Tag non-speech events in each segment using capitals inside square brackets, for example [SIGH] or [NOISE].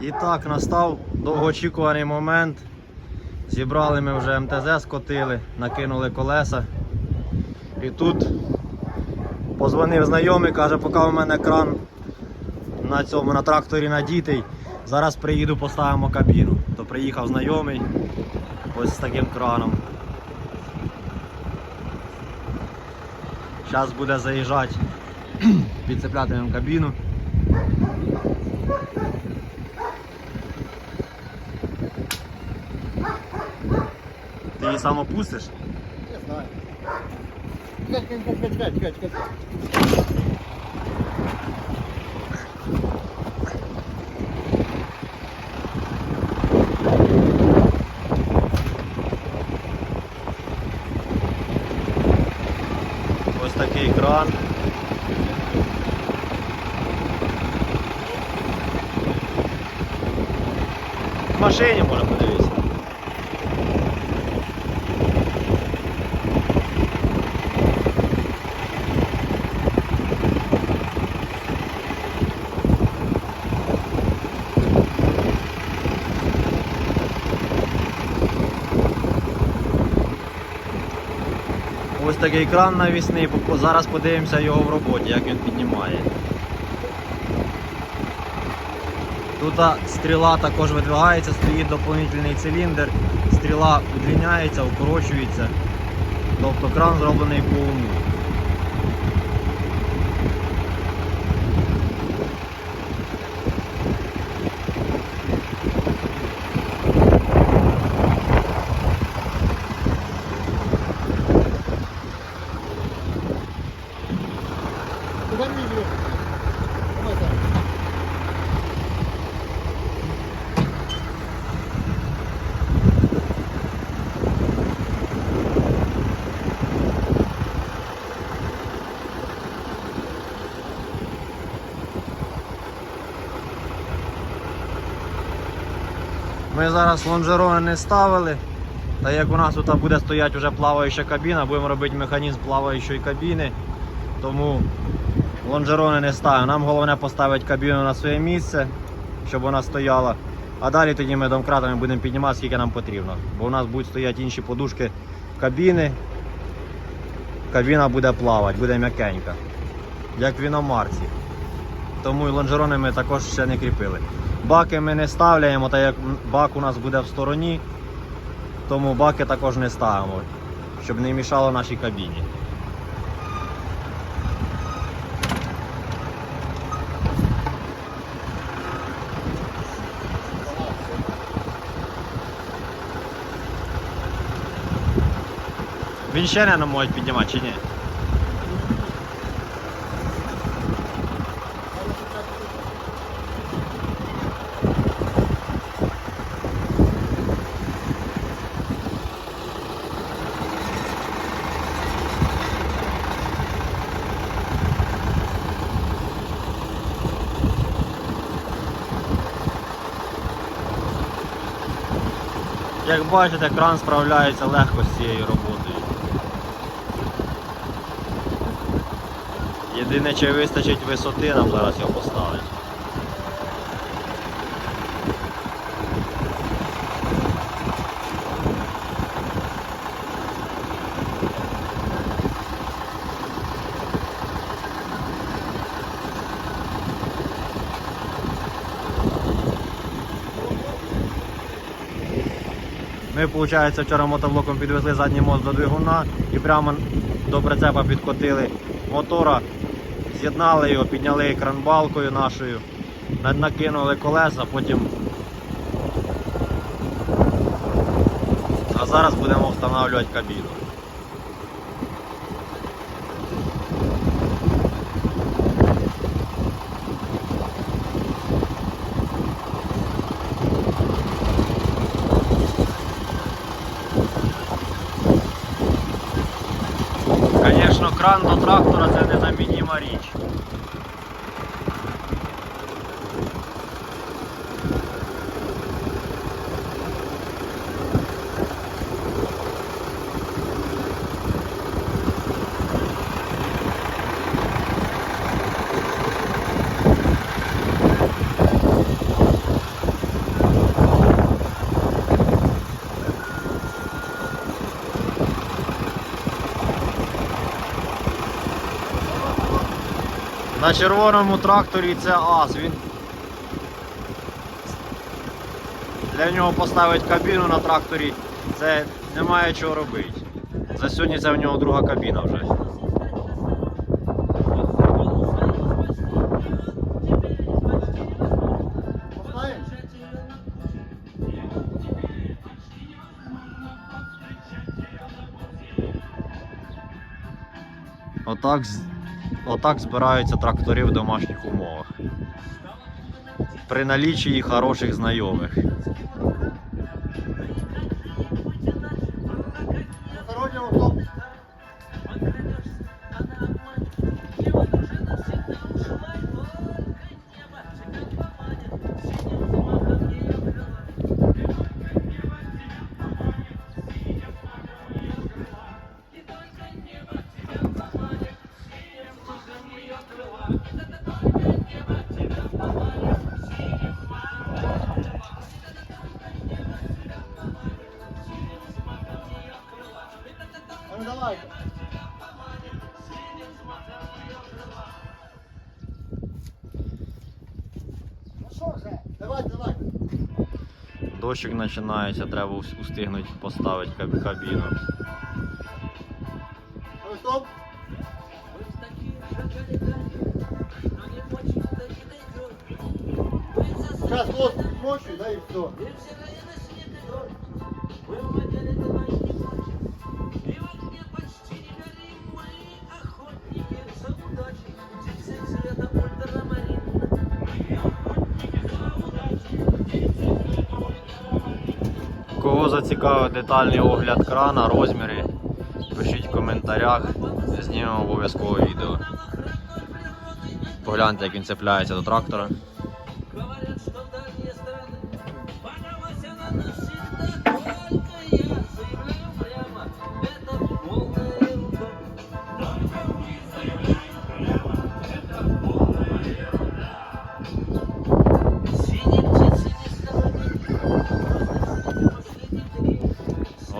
І так, настав довгоочікуваний момент. Зібрали ми вже МТЗ, скотили, накинули колеса. І тут позвонив знайомий, каже, поки у мене кран на цьому на тракторі надітий, зараз приїду, поставимо кабіну. То приїхав знайомий ось з таким краном. Зараз буде заїжджати, [CLEARS THROAT] підцеплятимемо кабіну. Ти її сам опустиш? Не знаю. Чекай, чекай, чекай, чекай, чекай, чекай. Ось такий кран. В машині можна подивитися. Ось такий кран навісний, зараз подивимося його в роботі, як він піднімає. Тут стріла також видвигається, стоїть доповнительний циліндр, стріла удлиняється, укорочується. Тобто кран зроблений по уму. Ми зараз лонжерони не ставили. Та як у нас тут буде стояти вже плаваюча кабіна, будемо робити механізм плаваючої кабіни. Тому лонжерони не ставимо. Нам головне поставити кабіну на своє місце, щоб вона стояла. А далі тоді ми домкратами будемо піднімати, скільки нам потрібно. Бо у нас будуть стояти інші подушки кабіни. Кабіна буде плавати, буде м'якенька. Як в іномарці. Тому і лонжерони ми також ще не кріпили. Баки ми не ставляємо, так як бак у нас буде в стороні, тому баки також не ставимо, щоб не мішало нашій кабіні. Він ще не можуть піднімати чи ні? Як бачите, кран справляється легко з цією роботою. Єдине, чи вистачить висоти, нам зараз його поставити. Ми, виходить, вчора мотоблоком підвезли задній мост до двигуна і прямо до прицепа підкотили мотора, з'єднали його, підняли кранбалкою нашою, накинули колеса, потім. А зараз будемо встановлювати кабіну. Кран до трактора це незамініма річ. На червоному тракторі це ас. Він для нього поставить кабіну на тракторі, це немає чого робити. За сьогодні це в нього друга кабіна вже. Отак, отак збираються трактори в домашніх умовах. При налічі хороших знайомих. А ну. Ну що вже? Давай, давай. Дощик починається, треба устигнути поставити каб- кабіну. Ну стоп. Сейчас да и все. Кого зацікавив детальний огляд крана, розміри, пишіть в коментарях, знімемо обов'язково відео. Погляньте, як він цепляється до трактора.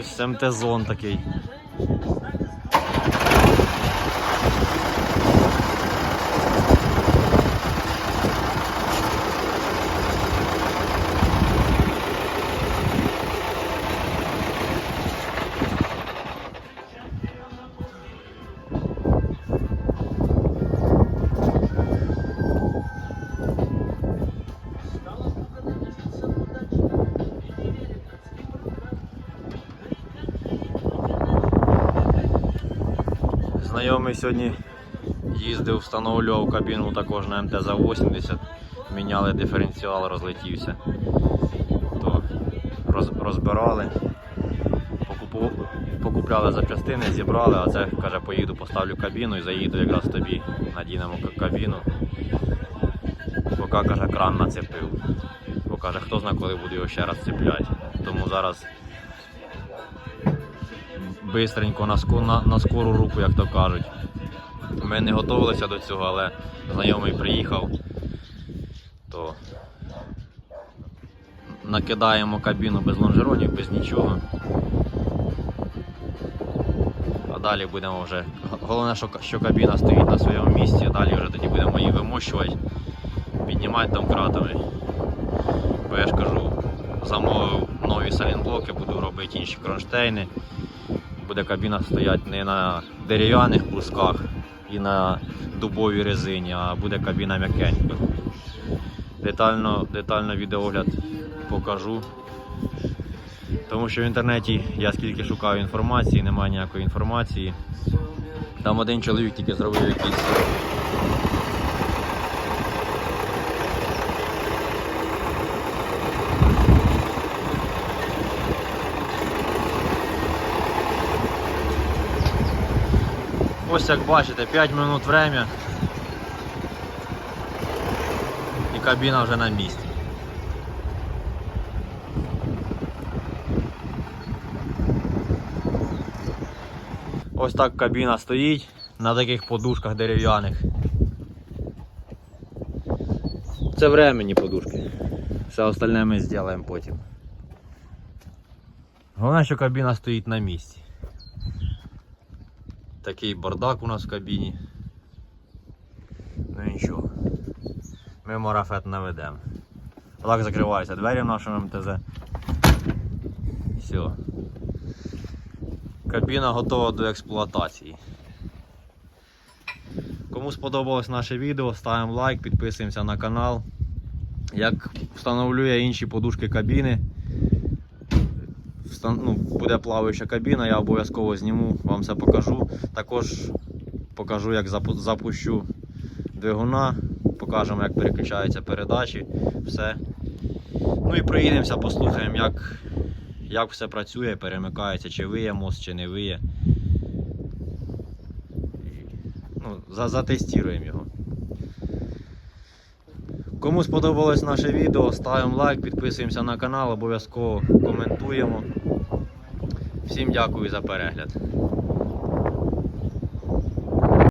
Ось МТ-зон такий. Знайомий сьогодні їздив, встановлював кабіну також на МТЗ-80. Міняли диференціал, розлетівся. То роз, розбирали, покупу, покупляли запчастини, зібрали, а це каже, поїду, поставлю кабіну і заїду якраз тобі, надінемо кабіну. Поки каже, кран нацепив. Бо каже, хто знає, коли буду його ще раз цепляти. Тому зараз бистренько на, на, на скору руку, як то кажуть. Ми не готувалися до цього, але знайомий приїхав, то накидаємо кабіну без лонжеронів, без нічого. А далі будемо вже. Головне, що кабіна стоїть на своєму місці, а далі вже тоді будемо її вимощувати, піднімати там кратами. Бо я ж кажу, замовив нові салінблоки, буду робити інші кронштейни буде кабіна стояти не на дерев'яних брусках і на дубовій резині, а буде кабіна м'якенька. Детально, детально відеогляд покажу. Тому що в інтернеті я скільки шукав інформації, немає ніякої інформації. Там один чоловік тільки зробив якийсь. Ось як бачите, 5 минут время. І кабіна вже на місці. Ось так кабіна стоїть на таких подушках дерев'яних. Це временні подушки. Все остальне ми зробимо потім. Головне, що кабіна стоїть на місці. Такий бардак у нас в кабіні. Ну нічого. Ми марафет наведемо. Так закриваються двері в нашому МТЗ. Все. Кабіна готова до експлуатації. Кому сподобалось наше відео, ставимо лайк, підписуємося на канал. Як встановлю я інші подушки кабіни, ну, буде плаваюча кабіна, я обов'язково зніму, вам все покажу. Також покажу, як запущу двигуна, покажемо, як переключаються передачі, все. Ну і проїдемося, послухаємо, як, як все працює, перемикається, чи виє мост, чи не виє. Ну, за, затестуємо його. Кому сподобалось наше відео, ставимо лайк, підписуємося на канал, обов'язково коментуємо. Всім дякую за перегляд.